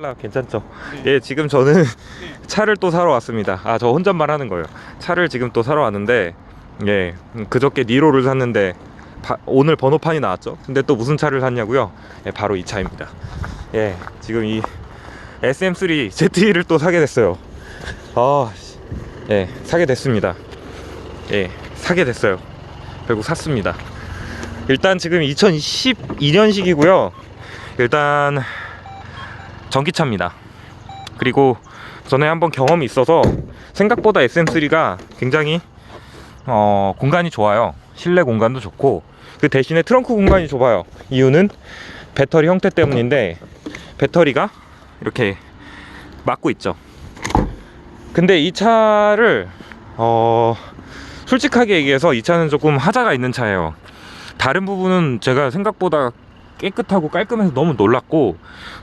테슬라 괜찮죠? 예, 지금 저는 차를 또 사러 왔습니다. 아, 저 혼잣말 하는 거예요. 차를 지금 또 사러 왔는데, 예, 음, 그저께 니로를 샀는데, 바- 오늘 번호판이 나왔죠? 근데 또 무슨 차를 샀냐고요? 예, 바로 이 차입니다. 예, 지금 이 SM3 ZE를 또 사게 됐어요. 아, 씨. 예, 사게 됐습니다. 예, 사게 됐어요. 결국 샀습니다. 일단 지금 2012년식이고요. 일단 전기차입니다. 그리고 전에 한번 경험이 있어서 생각보다 SM3가 굉장히 어, 공간이 좋아요. 실내 공간도 좋고 그 대신에 트렁크 공간이 좁아요. 이유는 배터리 형태 때문인데 배터리가 이렇게 막고 있죠. 근데 이 차를 어, 솔직하게 얘기해서 이 차는 조금 하자가 있는 차예요. 다른 부분은 제가 생각보다 깨끗하고 깔끔해서 너무 놀랐고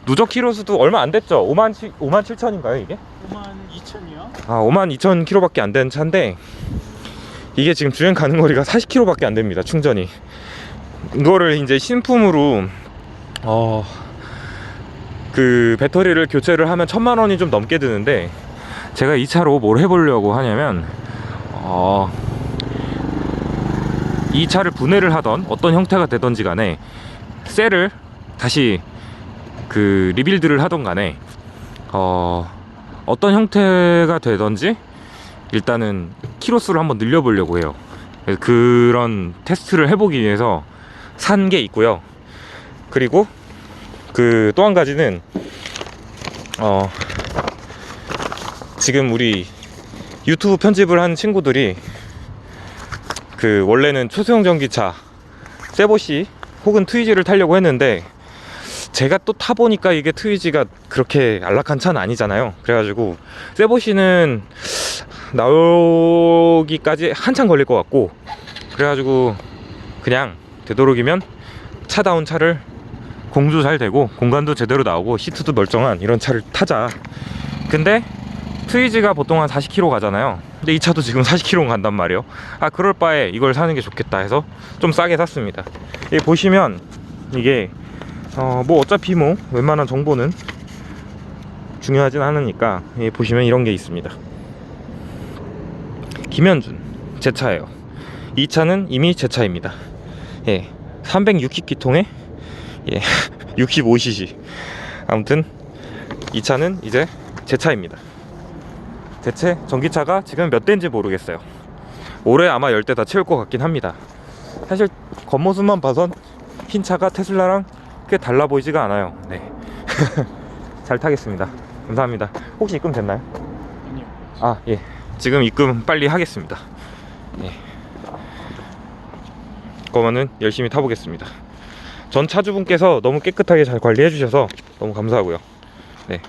누적 키로수도 얼마 안 됐죠. 5만 7, 5만 7천인가요 이게? 5만 2천이요? 아 5만 2천 킬로밖에 안 되는 차인데 이게 지금 주행 가는 거리가 40킬로밖에 안 됩니다 충전이. 이거를 이제 신품으로 어. 그 배터리를 교체를 하면 천만 원이 좀 넘게 드는데 제가 이 차로 뭘 해보려고 하냐면 어, 이 차를 분해를 하던 어떤 형태가 되던지 간에 셀을 다시 그 리빌드를 하던 간에 어, 어떤 형태가 되던지 일단은 키로수를 한번 늘려보려고 해요. 그런 테스트를 해보기 위해서 산 게 있고요. 그리고 그 또 한 가지는 어 지금 우리 유튜브 편집을 한 친구들이 그 원래는 초소형 전기차 세보시 혹은 트위지를 타려고 했는데 제가 또 타보니까 이게 트위지가 그렇게 안락한 차는 아니잖아요. 그래가지고 세보시는 나오기까지 한참 걸릴 것 같고 그래가지고 그냥 되도록이면 차다운 차를 공조 잘 되고 공간도 제대로 나오고 시트도 멀쩡한 이런 차를 타자. 근데 트위지가 보통 한 40km 가잖아요. 근데 이 차도 지금 40km 간단 말이에요. 아 그럴 바에 이걸 사는 게 좋겠다 해서 좀 싸게 샀습니다. 여기 보시면 이게 어 뭐 어차피 뭐 웬만한 정보는 중요하진 않으니까 여기 보시면 이런 게 있습니다. 김현준 제 차예요. 이 차는 이미 제 차입니다. 예 360기통에 예 65cc 아무튼 이 차는 이제 제 차입니다 대체 전기차가 지금 몇 대인지 모르겠어요. 올해 아마 10대 다 채울 것 같긴 합니다. 사실 겉모습만 봐선 흰 차가 테슬라랑 꽤 달라 보이지가 않아요. 네. 잘 타겠습니다. 감사합니다. 혹시 입금 됐나요? 아니요. 아, 예. 지금 입금 빨리 하겠습니다. 예. 그러면은 열심히 타보겠습니다. 전 차주분께서 너무 깨끗하게 잘 관리해 주셔서 너무 감사하고요. 네.